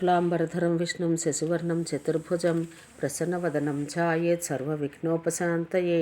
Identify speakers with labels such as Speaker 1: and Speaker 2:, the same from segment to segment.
Speaker 1: శుక్లాంబరధరం విష్ణుం శశివర్ణం చతుర్భుజం ప్రసన్నవదనం ఛాయేత్ సర్వవిఘ్నోపశాంతయే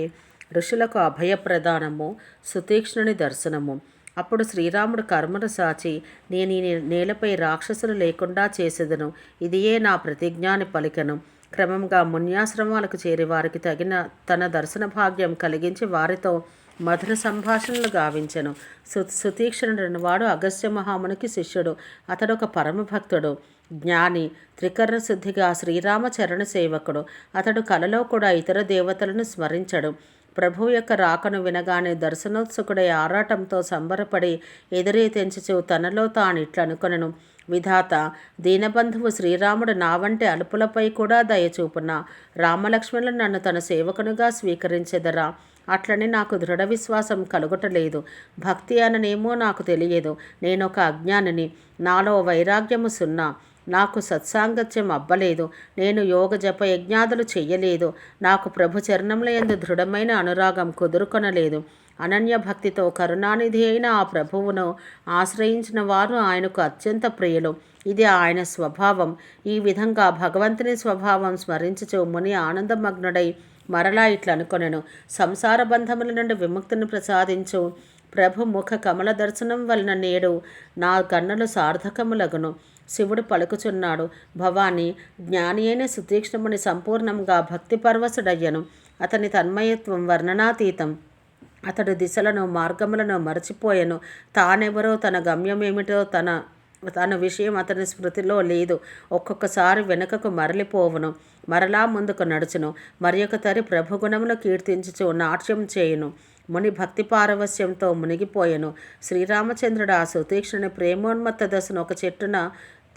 Speaker 1: ఋషులకు అభయప్రదానము సుతీక్ష్ణుని దర్శనము అప్పుడు శ్రీరాముడు కర్మను సాచి నేను ఈ నేలపై రాక్షసులు లేకుండా చేసేదను. ఇదియే నా ప్రతిజ్ఞాని పలికను. క్రమంగా మున్యాశ్రమాలకు చేరి వారికి తగిన తన దర్శన భాగ్యం కలిగించి వారితో మధుర సంభాషణలు గావించెను. సు సుతీక్షణుడైన వాడు అగస్త్య మహామునికి శిష్యుడు. అతడు ఒక పరమభక్తుడు జ్ఞాని త్రికరణ శుద్ధిగా శ్రీరామచరణ సేవకుడు. అతడు కలలో కూడా ఇతర దేవతలను స్మరించడు. ప్రభు యొక్క రాకను వినగానే దర్శనోత్సుకుడై ఆరాటంతో సంబరపడి ఎదురే తెంచుచు తనలో తాను ఇట్లనుకొనను విధాత దీనబంధువు శ్రీరాముడు నా వంటి అలుపులపై కూడా దయచూపున రామలక్ష్మణులు నన్ను తన సేవకునిగా స్వీకరించెదరా. అట్లని నాకు దృఢ విశ్వాసం కలుగుటలేదు. భక్తి అననేమో నాకు తెలియదు. నేను ఒక అజ్ఞానిని. నాలో వైరాగ్యము సున్నా. నాకు సత్సాంగత్యం అబ్బలేదు. నేను యోగ జప యజ్ఞాదులు చెయ్యలేదు. నాకు ప్రభు చరణముల ఎందు దృఢమైన అనురాగం కుదురుకొనలేదు. అనన్య భక్తితో కరుణానిధి అయిన ఆ ప్రభువును ఆశ్రయించిన వారు ఆయనకు అత్యంత ప్రియులు. ఇది ఆయన స్వభావం. ఈ విధంగా భగవంతుని స్వభావం స్మరించుచు ముని ఆనందమగ్నుడై మరలా ఇట్లా అనుకొనెను. సంసార బంధముల నుండి విముక్తిని ప్రసాదించు. ప్రభు ముఖ కమల దర్శనం వలన నేడు నా కన్నులు సార్థకములగును. శివుడు పలుకుచున్నాడు. భవాని జ్ఞాని అయిన సుతీక్ష్ణముని సంపూర్ణంగా భక్తి పర్వసుడయ్యను అతని తన్మయత్వం వర్ణనాతీతం. అతడు దిశలను మార్గములను మరచిపోయెను. తానెవరో తన గమ్యమేమిటో తన తన విషయం అతని స్మృతిలో లేదు. ఒక్కొక్కసారి వెనుకకు మరలిపోవును. మరలా ముందుకు నడుచును. మరి తరి ప్రభుగుణమును కీర్తించుచు నాట్యం చేయును. ముని భక్తి పారవస్యంతో మునిగిపోయెను. శ్రీరామచంద్రుడు ఆ సుతీక్షణని ప్రేమోన్మత్త దశను ఒక చెట్టున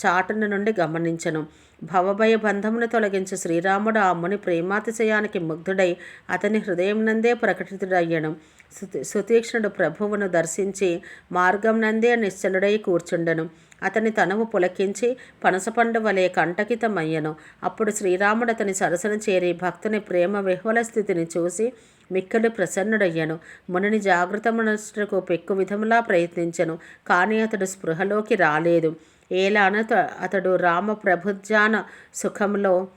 Speaker 1: చాటున నుండి గమనించను. భవభయ బంధమును తొలగించి శ్రీరాముడు ఆ ముని ప్రేమాతిశయానికి ముగ్ధుడై అతని హృదయం నందే ప్రకటితుడయ్యను. సుతీక్ష్ణుడు ప్రభువును దర్శించి మార్గం నందే నిశ్చలుడై కూర్చుండెను. అతని తనవు పులకించి పనసపండు వలె కంటకితమయ్యను. అప్పుడు శ్రీరాముడు అతని సరసన చేరి భక్తుని ప్రేమ విహ్వల స్థితిని చూసి మిక్కలు ప్రసన్నుడయ్యను. మునిని జాగృతమునకు పెక్కు విధములా ప్రయత్నించను. కానీ అతడు స్పృహలోకి రాలేదు. ఏలాన అతడు రామ ప్రభుత్వాన సుఖంలో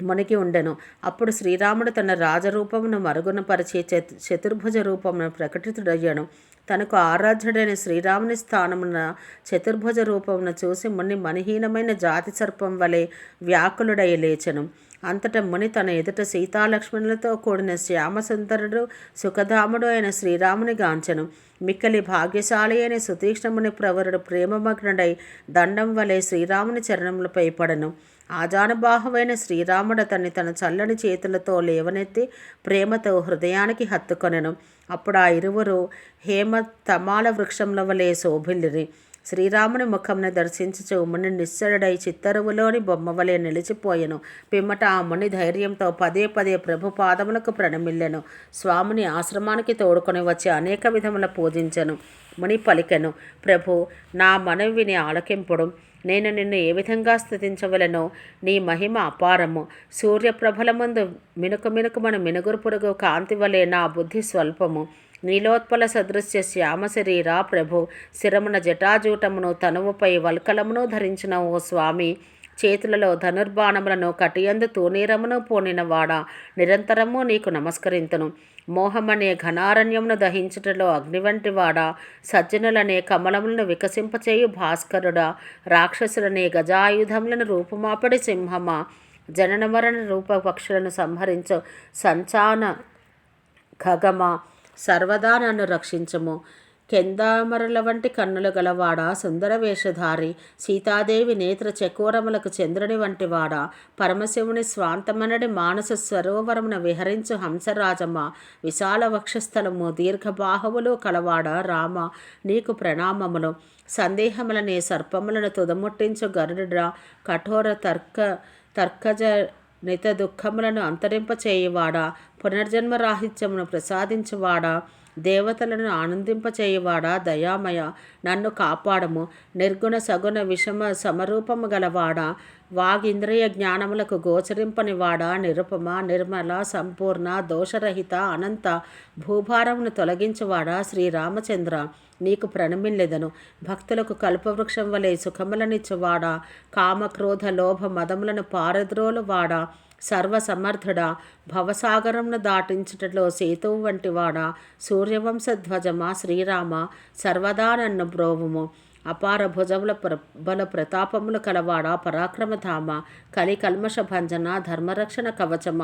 Speaker 1: మునిగి ఉండెను. అప్పుడు శ్రీరాముడు తన రాజరూపమును మరుగునపరిచి చతుర్భుజ రూపమును ప్రకటితుడయ్యను తనకు ఆరాధ్యుడైన శ్రీరాముని స్థానమున చతుర్భుజ రూపమును చూసి ముని మనహీనమైన జాతి సర్పం వలె వ్యాకులుడై లేచెను. అంతటా ముని తన ఎదుట సీతాలక్ష్మణులతో కూడిన శ్యామసుందరుడు సుఖధాముడు అయిన శ్రీరాముని గాంచెను. మిక్కలి భాగ్యశాలి అయిన సుతీక్ష్ణముని ప్రవరుడు ప్రేమమగ్నుడై దండం వలె శ్రీరాముని చరణములపై పడను. ఆజానుబాహువైన శ్రీరాముడు అతన్ని తన చల్లని చేతులతో లేవనెత్తి ప్రేమతో హృదయానికి హత్తుకొనెను. అప్పుడు ఆ ఇరువురు హేమ తమాల వృక్షంల వలె శోభిల్లిరి. శ్రీరాముని ముఖంను దర్శించుచు ముని నిశ్చరుడై చిత్తరువులోని బొమ్మ వలె నిలిచిపోయెను. పిమ్మట ఆ ముని ధైర్యంతో పదే పదే ప్రభు పాదములకు ప్రణమిల్లెను. స్వామిని ఆశ్రమానికి తోడుకొని వచ్చి అనేక విధముల పూజించెను. ముని పలికెను ప్రభు నా మనవి విని ఆలకింపుడు. నేను నిన్ను ఏ విధంగా స్థుతించవలనో నీ మహిమ అపారము. సూర్యప్రభల ముందు మినుకు మన మినుగురు పురుగు కాంతి వలె నా బుద్ధి స్వల్పము. నీలోత్పల సదృశ్య శ్యామ శరీరా ప్రభు శిరమున జటాజూటమును తనువుపై వల్కలమును ధరించిన ఓ స్వామి. చేతులలో ధనుర్బాణములను కటియందు తూనీరమును పూనినవాడా నిరంతరము నీకు నమస్కరింతును. మోహమనే ఘనారణ్యమును దహించుటలో అగ్ని వంటి వాడా సజ్జనులనే కమలములను వికసింపచేయు భాస్కరుడా రాక్షసులనే గజాయుధములను రూపుమాపడి సింహమా జనన మరణ రూప పక్షులను సంహరించు సంచాన ఖగమ సర్వదా నన్ను రక్షించము. కెందామరల వంటి కన్నులు గలవాడ సుందర వేషధారి సీతాదేవి నేత్ర చకోరములకు చంద్రుని వంటివాడ పరమశివుని స్వాంతమనడి మానస సరోవరమున విహరించు హంసరాజమ్మ విశాల వక్షస్థలము దీర్ఘబాహువులు కలవాడ రామ నీకు ప్రణామములు. సందేహములనే సర్పములను తుదముట్టించు గరుడ కఠోర తర్క తర్కజ నిత దుఃఖములను అంతరింపచేయువాడా పునర్జన్మరాహిత్యమును ప్రసాదించువాడా దేవతలను ఆనందింపచేయువాడా దయామయ? నన్ను కాపాడము. నిర్గుణ సగుణ విషమ సమరూపము గలవాడా? వాగింద్రియ జ్ఞానములకు గోచరింపనివాడా? నిరుపమ నిర్మల సంపూర్ణ దోషరహిత అనంత భూభారమును తొలగించువాడా శ్రీరామచంద్ర? నీకు ప్రణమిల్లెదను. భక్తులకు కల్పవృక్షం వలె సుఖములనిచ్చువాడా? కామక్రోధ లోభ మదములను పారద్రోలువాడా? సర్వసమర్థుడా. భవసాగరంను దాటించుటలో సేతువు వంటివాడా. సూర్యవంశధ్వజమా శ్రీరామ. సర్వదా నన్ను బ్రోవము అపార భుజముల ప్ర బల ప్రతాపములు కలవాడా పరాక్రమధామ. కలి కల్మష భంజన ధర్మరక్షణ కవచమ.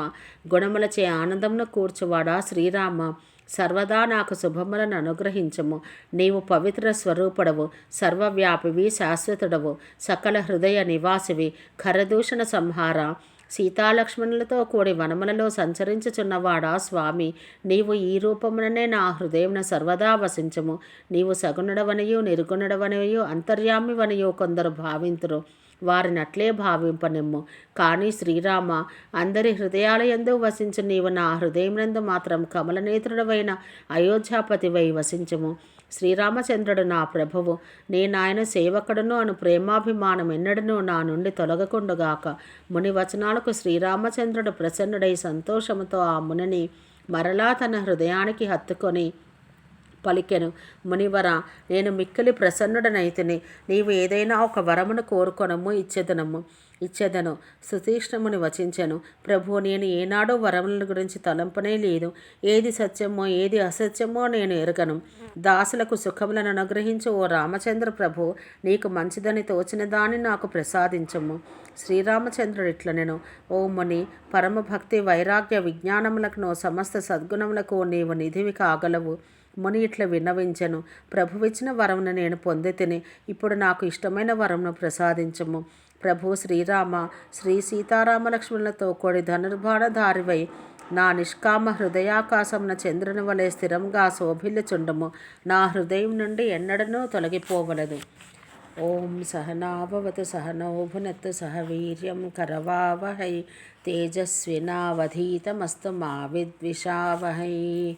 Speaker 1: గుణములచే ఆనందమును కూర్చువాడా శ్రీరామ. సర్వదా నాకు శుభములను అనుగ్రహించము. నీవు పవిత్ర స్వరూపుడవు. సర్వవ్యాపివి శాశ్వతుడవు. సకల హృదయ నివాసివి. ఖరదూషణ సంహార. సీతాలక్ష్మణులతో కూడి వనములలో సంచరించుచున్నవాడా స్వామి? నీవు ఈ రూపముననే నా హృదయమున సర్వదా వసించము. నీవు సగుణుడవనియు నిర్గుణుడవనియు అంతర్యామివనియు కొందరు భావింతురు. వారిని అట్లే భావింపనిమ్ము. కానీ శ్రీరామ అందరి హృదయాలయందు వసించు నీవు నా హృదయమునందు మాత్రం కమలనేత్రుడవైన అయోధ్యాపతివై వసించము. శ్రీరామచంద్రుడు నా ప్రభువు నేనాయన సేవకుడును అను ప్రేమాభిమానం ఎన్నడను నా నుండి తొలగకుండుగాక. ముని వచనాలకు శ్రీరామచంద్రుడు ప్రసన్నుడై సంతోషముతో ఆ మునిని మరలా తన హృదయానికి హత్తుకొని పలికెను. మునివర నేను మిక్కిలి ప్రసన్నుడనైతిని నీవు ఏదైనా ఒక వరమును కోరుకొనము ఇచ్చేదనము. ఇచ్చేదను. సుతీష్ణముని వచించెను. ప్రభు నేను ఏనాడో వరముల గురించి తలంపనే లేదు. ఏది సత్యమో ఏది అసత్యమో నేను ఎరగను. దాసులకు సుఖములను అనుగ్రహించు ఓ రామచంద్ర ప్రభు నీకు మంచిదని తోచిన దాన్ని నాకు ప్రసాదించము. శ్రీరామచంద్రుడు ఇట్ల నేను ఓ ముని పరమభక్తి వైరాగ్య విజ్ఞానములకు సమస్త సద్గుణములకు నీవు నిధివి కాగలవు. ముని ఇట్లా విన్నవించను. ప్రభువిచ్చిన వరమును నేను పొంది తిని ఇప్పుడు నాకు ఇష్టమైన వరమును ప్రసాదించము. ప్రభు శ్రీరామ శ్రీ సీతారామలక్ష్మణులతో కూడి కొడి ధనుర్బాణధారివై నా నిష్కామ హృదయాకాశమున చంద్రుని వలె స్థిరంగా శోభిల్లుచుండము. నా హృదయం నుండి ఎన్నడనూ తొలగిపోవలదు. ఓం సహనాభవతు సహనౌభునత్తు సహ వీర్యం కరవావహై. తేజస్వినావధీతమస్తు మా విద్విషావహై.